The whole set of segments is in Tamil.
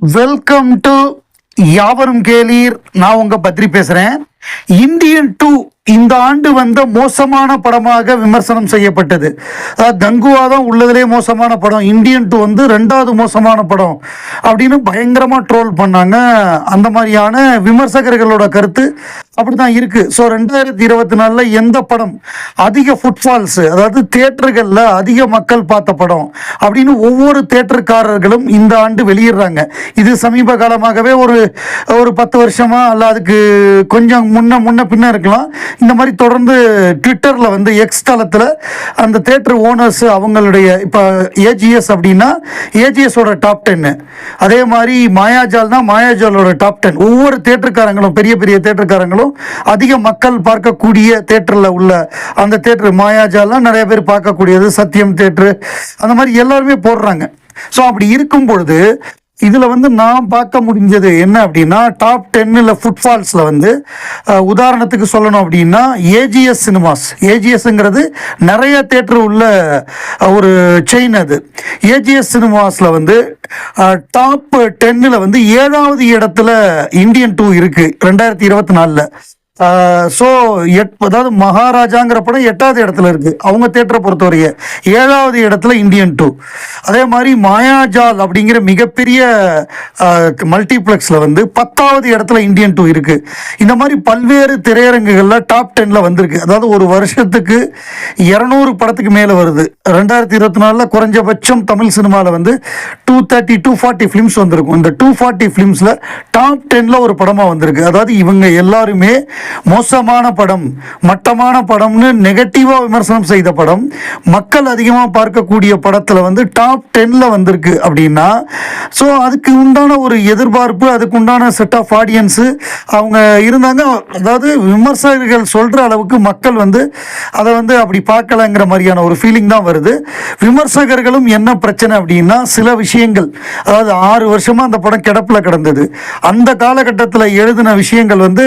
வெல்கம் டு யாவரும் கேளீர். நான் உங்க பத்ரி பேசுறேன். இந்தியன் டூ இந்த ஆண்டு வந்த மோசமான படமாக விமர்சனம் செய்யப்பட்டது. அதாவது கங்குவா தான் உள்ளதுலேயே மோசமான படம். இந்தியன் டூ வந்து ரெண்டாவது மோசமான படம் அப்படின்னு பயங்கரமாக ட்ரோல் பண்ணாங்க. அந்த மாதிரியான விமர்சகர்களோட கருத்து அப்படிதான் இருக்கு. ஸோ ரெண்டாயிரத்தி இருபத்தி நாலில் எந்த படம்? அதிக ஃபுட்ஃபால்ஸ் அதாவது தேட்டர்களில் அதிக மக்கள் பார்த்த படம் அப்படின்னு ஒவ்வொரு தேட்டருக்காரர்களும் இந்த ஆண்டு வெளியிடுறாங்க. இது சமீப காலமாகவே ஒரு ஒரு பத்து வருஷமா அல்ல அதுக்கு கொஞ்சம் முன்ன முன்ன பின்ன இருக்கலாம். இந்த மாதிரி தொடர்ந்து ட்விட்டரில் வந்து எக்ஸ் தளத்தில் அந்த தேட்டர் ஓனர்ஸ் அவங்களுடைய இப்போ ஏஜிஎஸ் அப்படின்னா ஏஜிஎஸோட டாப் டென்னு அதே மாதிரி மாயாஜால்னா மாயாஜாலோட டாப் டென் ஒவ்வொரு தேட்டருக்காரங்களும் பெரிய பெரிய தேட்டருக்காரங்களும் அதிக மக்கள் பார்க்கக்கூடிய தேட்டரில் உள்ள அந்த தேட்டர் மாயாஜாலாம் நிறைய பேர் பார்க்கக்கூடியது சத்தியம் தேட்டரு அந்த மாதிரி எல்லாருமே போடுறாங்க. ஸோ அப்படி இருக்கும் பொழுது இதில் வந்து நான் பார்க்க முடிஞ்சது என்ன அப்படின்னா டாப் டென்னில் ஃபுட்ஃபால்ஸில் வந்து உதாரணத்துக்கு சொல்லணும் அப்படின்னா ஏஜிஎஸ் சினிமாஸ் ஏஜிஎஸ்ங்கிறது நிறைய தேட்டர் உள்ள ஒரு செயின் அது. ஏஜிஎஸ் சினிமாஸில் வந்து டாப் டென்னில் வந்து ஏழாவது இடத்துல இந்தியன் டூ இருக்குது ரெண்டாயிரத்தி இருபத்தி நாலில். ஸோ எட் அதாவது மகாராஜாங்கிற படம் எட்டாவது இடத்துல இருக்கு. அவங்க தேட்டரை பொறுத்தவரைய. ஏழாவது இடத்துல இந்தியன் டூ அதே மாதிரி மாயாஜால் அப்படிங்கிற மிகப்பெரிய மல்டிப்ளெக்ஸில் வந்து பத்தாவது இடத்துல இந்தியன் டூ இருக்கு. இந்த மாதிரி பல்வேறு திரையரங்குகளில் டாப் டென்னில் வந்திருக்கு. அதாவது ஒரு வருஷத்துக்கு இரநூறு படத்துக்கு மேலே வருது. ரெண்டாயிரத்தி இருபத்தி நாலில் குறைஞ்சபட்சம் தமிழ் சினிமாவில் வந்து two thirty to forty films வந்திருக்கும். இந்த டூ ஃபார்ட்டி ஃபிலிம்ஸில் டாப் டென்னில் ஒரு படமாக வந்திருக்கு. அதாவது இவங்க எல்லாருமே மோசமான படம் மட்டமான படம்னு நெகட்டிவாக விமர்சனம் செய்த படம் மக்கள் அதிகமாக பார்க்கக்கூடிய படத்தில் வந்து டாப் டென்னில் வந்திருக்கு அப்படின்னா ஸோ அதுக்கு உண்டான ஒரு எதிர்பார்ப்பு அதுக்கு உண்டான செட் ஆஃப் ஆடியன்ஸு அவங்க இருந்தாங்க. அதாவது விமர்சகர்கள் சொல்கிற அளவுக்கு மக்கள் வந்து அதை வந்து அப்படி பார்க்கலங்கிற மாதிரியான ஒரு ஃபீலிங் தான் வருது. விமர்சகர்களும் என்ன பிரச்சனை அப்படின்னா சில விஷயங்கள் அதாவது ஆறு வருஷமாக அந்த படம் கிடப்பில் கிடந்தது. அந்த காலகட்டத்தில் எழுதின விஷயங்கள் வந்து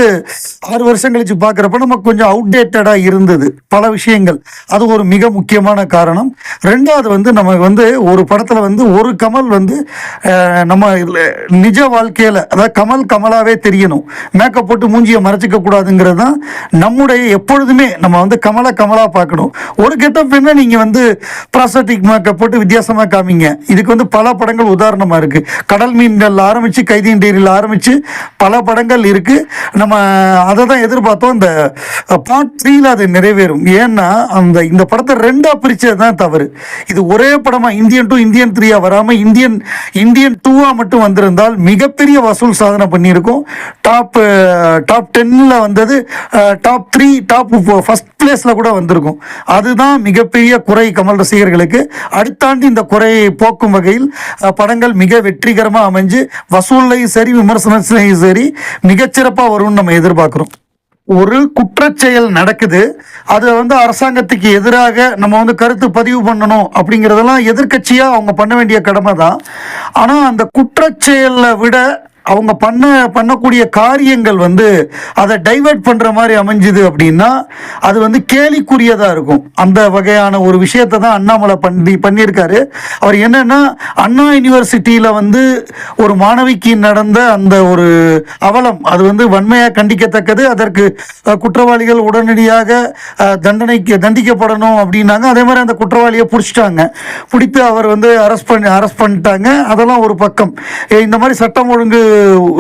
ஆறு வருஷம் கழிச்சு பார்க்குறப்ப நமக்கு கொஞ்சம் அவுடேட்டடாக இருந்தது. பல விஷயங்கள். அது ஒரு மிக முக்கியமான காரணம். ரெண்டாவது வந்து நம்ம வந்து ஒரு படத்தில் வந்து ஒரு கமல் வந்து நம்ம நிஜ வாழ்க்கையில் அதாவது கமல் கமலாவே தெரியணும். மேக்கப் போட்டு மூஞ்சியை மறைச்சிக்க கூடாதுங்கிறது தான் நம்முடைய எப்பொழுதுமே நம்ம வந்து கமலை கமலா பார்க்கணும். ஒரு கெட்டப் என்ன நீங்கள் வந்து ப்ராசட்டிக் மேக்கப் போட்டு வித்தியாசமாக காமிங்க. இதுக்கு வந்து பல படங்கள் உதாரணமாக இருக்குது கடல் மீன்கள் ஆரம்பித்து கைதீன் டேரியில் ஆரம்பித்து பல படங்கள் இருக்குது நம்ம அதை தான் எதிர்பார்த்தோம். இந்த பார்ட் த்ரீல அது நிறைவேறும். ஏன்னா அந்த இந்த படத்தை ரெண்டாக பிரித்தது தான் தவறு. இது ஒரே படமாக இந்தியன் டூ இந்தியன் த்ரீயா வராமல் இந்தியன் இந்தியன் டூவாக மட்டும் வந்திருந்தால் மிகப்பெரிய வசூல் சாதனை பண்ணியிருக்கும். டாப் டாப் டென்னில் வந்தது டாப் த்ரீ டாப் ஃபஸ்ட் பிளேஸில் கூட வந்திருக்கும். அதுதான் மிகப்பெரிய குறை கமல் ரசிகர்களுக்கு. அடுத்தாண்டு இந்த குறையை போக்கும் வகையில் படங்கள் மிக வெற்றிகரமாக அமைஞ்சு வசூல்லையும் சரி விமர்சனத்திலையும் சரி மிகச்சிறப்பாக வரும்னு நம்ம எதிர்பார்க்குறோம். ஒரு குற்றச்செயல் நடக்குது அது வந்து அரசாங்கத்துக்கு எதிராக நம்ம வந்து கருத்து பதிவு பண்ணணும் அப்படிங்கிறதெல்லாம் எதிர்க்கட்சியாக அவங்க பண்ண வேண்டிய கடமை தான் ஆனால் அந்த குற்றச்செயலை விட அவங்க பண்ண பண்ணக்கூடிய காரியங்கள் வந்து அதை டைவர்ட் பண்ணுற மாதிரி அமைஞ்சுது அப்படின்னா அது வந்து கேலிக்குரியதாக இருக்கும். அந்த வகையான ஒரு விஷயத்தை தான் அண்ணாமலை பண்ணி பண்ணியிருக்காரு. அவர் என்னென்னா அண்ணா யூனிவர்சிட்டியில் வந்து ஒரு மாணவிக்கு நடந்த அந்த ஒரு அவலம் அது வந்து வன்மையாக கண்டிக்கத்தக்கது. அதற்கு குற்றவாளிகள் உடனடியாக தண்டனைக்கு தண்டிக்கப்படணும் அப்படின்னாங்க. அதே மாதிரி அந்த குற்றவாளியை பிடிச்சிட்டாங்க. பிடித்து அவர் வந்து அரெஸ்ட் பண்ணி அரெஸ்ட் பண்ணிட்டாங்க. அதெல்லாம் ஒரு பக்கம். இந்த மாதிரி சட்டம் ஒழுங்கு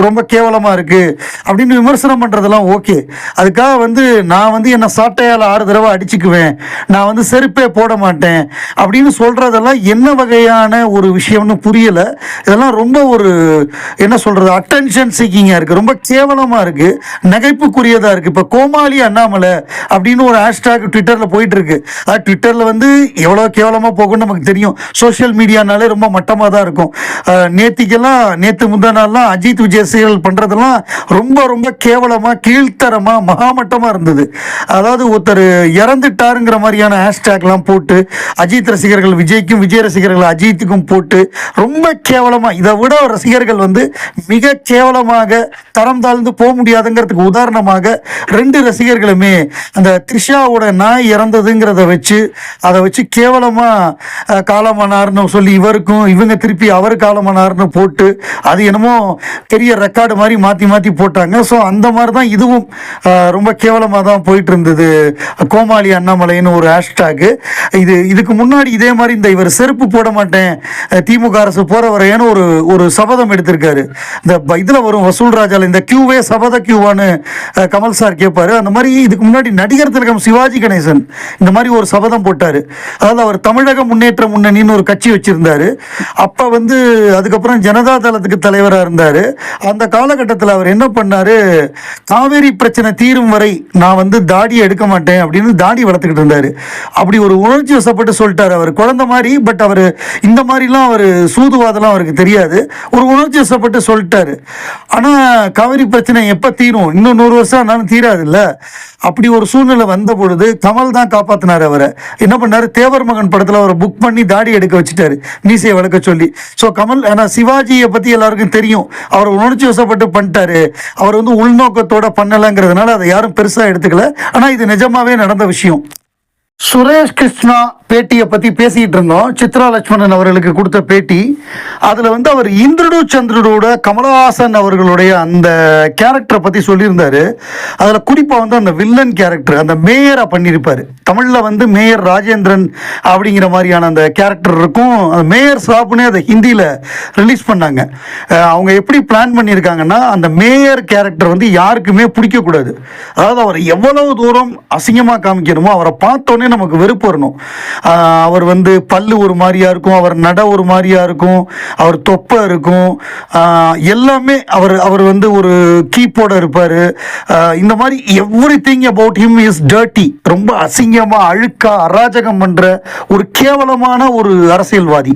ரொம்ப கேவலமாக இருக்குது அப்படின்னு விமர்சனம் பண்ணுறதெல்லாம் ஓகே. அதுக்காக வந்து நான் வந்து என்னை சாட்டையால் ஆறு தடவை அடிச்சுக்குவேன். நான் வந்து செருப்பே போட மாட்டேன் அப்படின்னு சொல்கிறதெல்லாம் என்ன வகையான ஒரு விஷயம்னு புரியலை. இதெல்லாம் ரொம்ப ஒரு என்ன சொல்கிறது அட்டென்ஷன் சீக்கிங்காக இருக்குது ரொம்ப கேவலமாக இருக்குது நகைப்புக்குரியதாக இருக்குது இப்போ கோமாளி அண்ணாமலை அப்படின்னு ஒரு ஹேஷ்டாக் ட்விட்டரில் போயிட்டுருக்கு. அது ட்விட்டரில் வந்து எவ்வளோ கேவலமாக போகும்னு நமக்கு தெரியும். சோஷியல் மீடியானாலே ரொம்ப மட்டமாக தான் இருக்கும். நேத்திக்கெல்லாம் நேற்று முந்தா நாள்லாம் அஜித் விஜய் ரசிகர்கள் பண்ணுறதெல்லாம் ரொம்ப ரொம்ப கேவலமாக கீழ்த்தரமாக மகாமட்டமாக இருந்தது. அதாவது ஒருத்தர் இறந்துட்டாருங்கிற மாதிரியான ஹேஷ்டேக்லாம் போட்டு அஜித் ரசிகர்கள் விஜய்க்கும் விஜய் ரசிகர்கள் அஜித்துக்கும் போட்டு ரொம்ப கேவலமாக இதை விட ரசிகர்கள் வந்து மிக கேவலமாக தரம் தாழ்ந்து போக முடியாதுங்கிறதுக்கு உதாரணமாக ரெண்டு ரசிகர்களுமே அந்த த்ரிஷாவோட நாய் இறந்ததுங்கிறத வச்சு அதை வச்சு கேவலமாக காலமானார்னு சொல்லி இவருக்கும் இவங்க திருப்பி அவர் காலமானார்னு போட்டு அது என்னமோ பெரிய ரெக்கார்டு மாதிரி மாற்றி மாற்றி போட்டாங்க. ஸோ அந்த மாதிரி தான் இதுவும் ரொம்ப கேவலமாக தான் போயிட்டு இருந்தது கோமாளி அண்ணாமலைன்னு ஒரு ஹேஷ்டாகு இது இதுக்கு முன்னாடி இதே மாதிரி இந்த இவர் செருப்பு போட மாட்டேன் திமுக அரசு போற ஒரு ஒரு சபதம் எடுத்திருக்காரு. இந்த ப- வரும் வசூல் ராஜாவில் இந்த கியூவே சபத கியூவான்னு கமல் சார் கேட்பாரு அந்த மாதிரி இதுக்கு முன்னாடி நடிகர் திலகம் சிவாஜி கணேசன் இந்த மாதிரி ஒரு சபதம் போட்டார். அதாவது அவர் தமிழக முன்னேற்ற முன்னணின்னு ஒரு கட்சி வச்சிருந்தாரு. அப்போ வந்து அதுக்கப்புறம் ஜனதா தளத்துக்கு தலைவராக இருந்தார். அந்த காலகட்டத்தில் அவர் என்ன பண்ணாரு? காவேரி பிரச்சனை தீரும் வரை நான் வந்து தாடி எடுக்க மாட்டேன் அப்படின்னு தாடி வளர்த்துக்கிட்டு இருந்தாரு. அப்படி ஒரு உணர்ச்சி வசப்பட்டு சொல்லிட்டாரு அவர். குழந்தை மாதிரி பட் அவர் இந்த மாதிரிலாம் அவர் சூதுவாதெல்லாம் அவருக்கு தெரியாது. ஒரு உணர்ச்சி வசப்பட்டு சொல்லிட்டாரு. ஆனால் காவேரி பிரச்சனை எப்போ தீரும்? இன்னும் நூறு வருஷம் ஆனாலும் தீராதுல்ல? அப்படி ஒரு சூழ்நிலை வந்த பொழுது கமல் தான் காப்பாற்றினார் அவரை. என்ன பண்ணாரு? தேவர் மகன் படத்தில் அவரை புக் பண்ணி தாடி எடுக்க வச்சுட்டாரு. மீசையை வளர்க்க சொல்லி. ஸோ கமல் ஆனால் சிவாஜியை பற்றி எல்லாருக்கும் தெரியும். அவர் உணர்ச்சி வசப்பட்டு பண்ணிட்டாரு. அவர் வந்து உள்நோக்கத்தோட பண்ணலைங்கிறதுனால அதை யாரும் பெருசாக எடுத்துக்கல. ஆனால் இது நிஜமாவே நடந்த விஷயம். சுரேஷ் கிருஷ்ணா பேட்டியை பற்றி பேசிக்கிட்டு இருந்தோம். சித்ரா லட்சுமணன் அவர்களுக்கு கொடுத்த பேட்டி. அதில் வந்து அவர் இந்திரடு சந்திரனோட கமலஹாசன் அவர்களுடைய அந்த கேரக்டரை பற்றி சொல்லியிருந்தாரு. அதில் குறிப்பாக வந்து அந்த வில்லன் கேரக்டர் அந்த மேயராக பண்ணியிருப்பார். தமிழில் வந்து மேயர் ராஜேந்திரன் அப்படிங்கிற மாதிரியான அந்த கேரக்டர் இருக்கும். அந்த மேயர் சாப்புன்னு அதை ஹிந்தியில் ரிலீஸ் பண்ணாங்க. அவங்க எப்படி பிளான் பண்ணியிருக்காங்கன்னா அந்த மேயர் கேரக்டர் வந்து யாருக்குமே பிடிக்கக்கூடாது. அதாவது அவர் எவ்வளவு தூரம் அசிங்கமாக காமிக்கணுமோ அவரை பார்த்தோன்னே நமக்கு வெறுப்பு வரணும். அவர் வந்து பல்லு ஒரு மாதிரியா இருக்கும் அவர் நட ஒரு மாதிரியாக இருக்கும் அவர் தொப்பை இருக்கும். எல்லாமே அவர் அவர் வந்து ஒரு கீப்போட இருப்பார். இந்த மாதிரி everything about him is dirty ரொம்ப அசிங்கமாக அழுக்கா அராஜகம் பண்ணுற ஒரு கேவலமான ஒரு அரசியல்வாதி.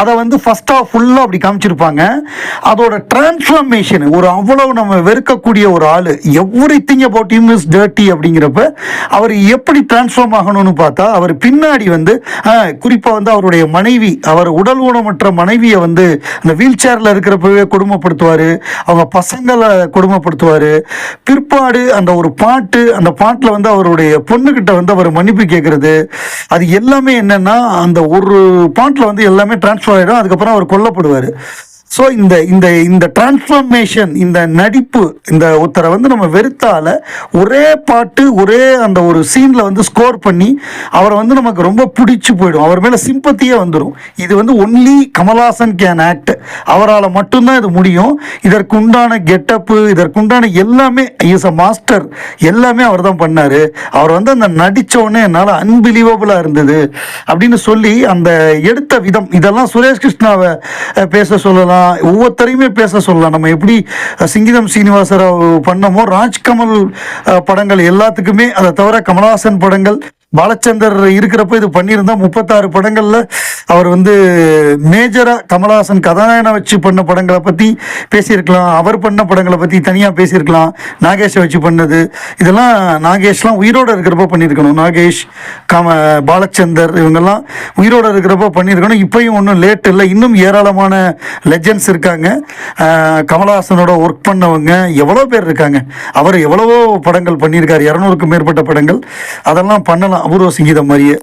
அதை வந்து ஃபஸ்ட்டாக ஃபுல்லாக அப்படி காமிச்சிருப்பாங்க. அதோட டிரான்ஸ்ஃபர்மேஷன் ஒரு அவ்வளவு நம்ம வெறுக்கக்கூடிய ஒரு ஆள். Everything about him is dirty அப்படிங்கிறப்ப அவர் எப்படி டிரான்ஸ்ஃபார்ம் ஆகணும்னு பார்த்தா அவர் பின்னாடி வந்து குறிப்பாக வந்து அவருடைய மனைவி அவர் உடல் ஊனமற்ற மனைவியை வந்து அந்த வீல் சேரில் இருக்கிறப்பவே கொடுமைப்படுத்துவார் அவங்க பசங்களை கொடுமைப்படுத்துவார் பிற்பாடு அந்த ஒரு பாட்டு அந்த பாட்டில் வந்து அவருடைய பொண்ணுக்கிட்ட வந்து அவர் மன்னிப்பு கேட்குறது அது எல்லாமே என்னென்னா அந்த ஒரு பாட்டில் வந்து எல்லாமே டிரான்ஸ்ஃபர் ஆகிடும் அதுக்கப்புறம் அவர் கொல்லப்படுவார். ஸோ இந்த இந்த இந்த டிரான்ஸ்ஃபர்மேஷன் இந்த நடிப்பு இந்த ஒருத்தரை வந்து நம்ம வெறுத்தால ஒரே பாட்டு ஒரே அந்த ஒரு சீனில் வந்து ஸ்கோர் பண்ணி அவரை வந்து நமக்கு ரொம்ப பிடிச்சி போயிடும். அவர் மேலே சிம்பத்தியே வந்துடும் இது வந்து ஒன்லி கமல்ஹாசன் கேன் ஆக்ட் அவரால் மட்டும்தான் இது முடியும். இதற்குண்டான கெட்டப்பு இதற்குண்டான எல்லாமே இஸ் அ மாஸ்டர் எல்லாமே அவர் தான் பண்ணார். அவர் வந்து அந்த நடித்த உடனே என்னால் அன்பிலீவபிளாக இருந்தது. அப்படின்னு சொல்லி அந்த எடுத்த விதம் இதெல்லாம் சுரேஷ் கிருஷ்ணாவை பேச சொல்லலாம். ஒவ்வொருத்தரையுமே பேச சொல்லலாம். நம்ம எப்படி சிங்கிதம் சீனிவாசராவ் பண்ணமோ ராஜ்கமல் படங்கள் எல்லாத்துக்குமே அதை தவிர கமலஹாசன் படங்கள் பாலச்சந்தர் இருக்கிறப்ப இது பண்ணியிருந்தா முப்பத்தாறு படங்களில் அவர் வந்து மேஜராக கமலஹாசன் கதாநாயகனை வச்சு பண்ண படங்களை பற்றி பேசியிருக்கலாம். அவர் பண்ண படங்களை பற்றி தனியாக பேசியிருக்கலாம். நாகேஷை வச்சு பண்ணது. இதெல்லாம் நாகேஷ்லாம் உயிரோட இருக்கிறப்ப பண்ணியிருக்கணும். நாகேஷ் கம பாலச்சந்தர் இவங்கெல்லாம் உயிரோட இருக்கிறப்ப பண்ணியிருக்கணும். இப்பயும் ஒன்றும் லேட் இல்லை. இன்னும் ஏராளமான லெஜண்ட்ஸ் இருக்காங்க. கமலஹாசனோட ஒர்க் பண்ணவங்க எவ்வளோ பேர் இருக்காங்க. அவர் எவ்வளவோ படங்கள் பண்ணியிருக்காரு. இரநூறுக்கும் மேற்பட்ட படங்கள். அதெல்லாம் பண்ணலாம். அபூர்வ சங்கீதம் மாதிரியே